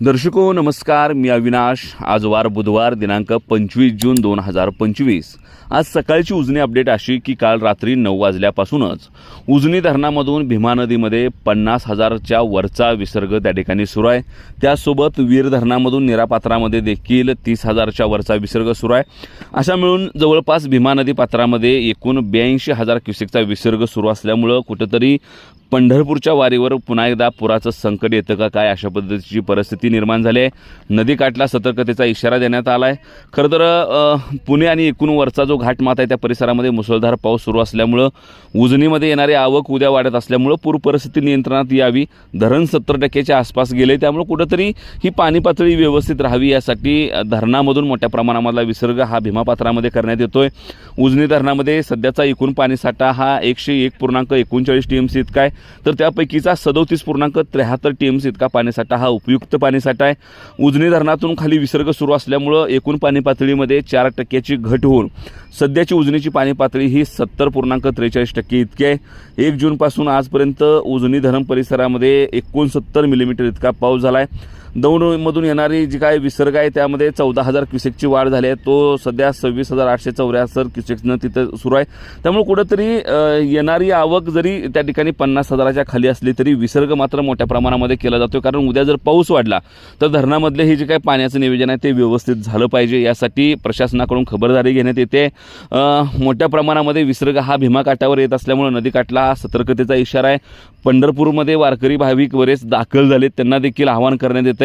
दर्शको नमस्कार. मी अविनाश. आज वार बुधवार दिनांक पंचवीस जून दोन हजार पंचवीस. आज सकाळची उजनी अपडेट अशी की काल रात्री नऊ वाजल्यापासूनच उजनी धरणामधून भीमा नदीमध्ये पन्नास हजारच्या वरचा विसर्ग त्या ठिकाणी सुरू आहे. त्यासोबत वीर धरणामधून निरापात्रामध्ये देखील तीस हजारच्या वरचा विसर्ग सुरू आहे. अशा मिळून जवळपास भीमा नदी पात्रामध्ये एकूण ब्याऐंशी हजार क्युसेकचा विसर्ग सुरू असल्यामुळं कुठंतरी पंढरपूरच्या वारीवर पुन्हा एकदा पुराचं संकट येतं का काय अशा पद्धतीची परिस्थिती निर्माण झाली आहे. नदीकाठला सतर्कतेचा इशारा देण्यात आला आहे खरं तर पुणे आणि एकूण वरचा जो घाटमाता आहे त्या परिसरामध्ये मुसळधार पाऊस सुरू असल्यामुळं उजनीमध्ये येणारी आवक उद्या वाढत असल्यामुळं पूर परिस्थिती नियंत्रणात यावी. धरण सत्तर टक्क्याच्या आसपास गेले त्यामुळं कुठंतरी ही पाणी पातळी व्यवस्थित राहावी यासाठी धरणामधून मोठ्या प्रमाणामधला विसर्ग हा भीमापात्रामध्ये करण्यात येतो आहे उजनी धरणामध्ये सध्याचा एकूण पाणीसाठा हा एकशे एक पूर्णांक एकोणचाळीस टी एम सी इतका आहे. तर त्यापैकीचा सदोतीस पूर्णांक त्र्याहत्तर टी एम सी इतका पाणीसाठा हा उपयुक्त पाणीसाठा आहे. उजनी धरणातून खाली विसर्ग सुरू असल्यामुळं एकूण पाणी पातळीमध्ये चार टक्क्याची घट होऊन सध्याची उजनीची पाणी पातळी ही सत्तर पूर्णांक त्रेचाळीस टक्के इतकी आहे. एक जूनपासून आजपर्यंत उजनी धरण परिसरामध्ये एकोणसत्तर मिलीमीटर इतका पाऊस झाला आहे दौंडमधून येणारी जी काय विसर्ग आहे त्यामध्ये चौदा हजार क्युसेकची वाढ झाली आहे. तो सध्या सव्वीस हजार आठशे चौऱ्याहत्तर क्युसेक्सनं तिथं सुरू आहे. त्यामुळे कुठंतरी येणारी आवक जरी त्या ठिकाणी पन्नास हजाराच्या खाली असली तरी विसर्ग मात्र मोठ्या प्रमाणामध्ये केला जातो कारण उद्या जर पाऊस वाढला तर धरणामधले हे जे काही पाण्याचं नियोजन आहे ते व्यवस्थित झालं पाहिजे. यासाठी प्रशासनाकडून खबरदारी घेण्यात येते. मोठ्या प्रमाणामध्ये विसर्ग हा भीमाकाठावर येत असल्यामुळे नदीकाठला हा सतर्कतेचा इशारा आहे. पंढरपूरमध्ये वारकरी भाविक बरेच दाखल झालेत. त्यांना देखील आवाहन करण्यात येतं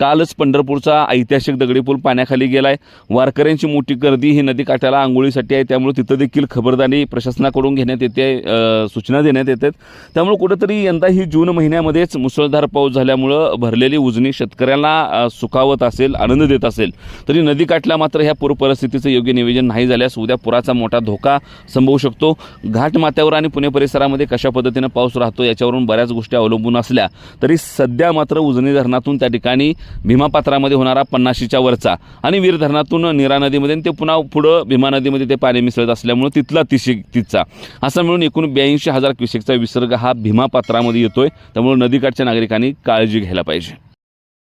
कालच पंढरपूरचा ऐतिहासिक दगडी पूल पाण्याखाली आहे वारकऱ्यांची मोठी गर्दी ही नदीकाठाला आंघोळीसाठी आहे. त्यामुळे तिथं देखील खबरदारी प्रशासनाकडून घेण्यात येते सूचना देण्यात येतात. त्यामुळे कुठंतरी यंदा ही जून महिन्यामध्येच मुसळधार पाऊस झाल्यामुळं भरलेली उजनी शेतकऱ्यांना सुखावत असेल आनंद देत असेल. तरी नदीकाठला मात्र ह्या पूर परिस्थितीचं योग्य नियोजन नाही झाल्यास उद्या पुराचा मोठा धोका संभवू शकतो. घाटमाथ्यावर आणि पुणे परिसरामध्ये कशा पद्धतीनं पाऊस राहतो याच्यावरून बऱ्याच गोष्टी अवलंबून असल्या तरी सध्या मात्र उजनी धरणातून त्या ठिकाणी भीमापात्रामध्ये होणारा पन्नाशीच्या वरचा आणि वीर धरणातून नीरा नदीमध्ये आणि ते पुन्हा पुढं भीमा नदीमध्ये ते पाणी मिसळत असल्यामुळे तिथला तिशी तिथचा. असा मिळून एकूण ब्याऐंशी हजार क्युसेकचा विसर्ग हा भीमापात्रामध्ये येतोय. त्यामुळे नदीकाठच्या नागरिकांनी काळजी घ्यायला पाहिजे.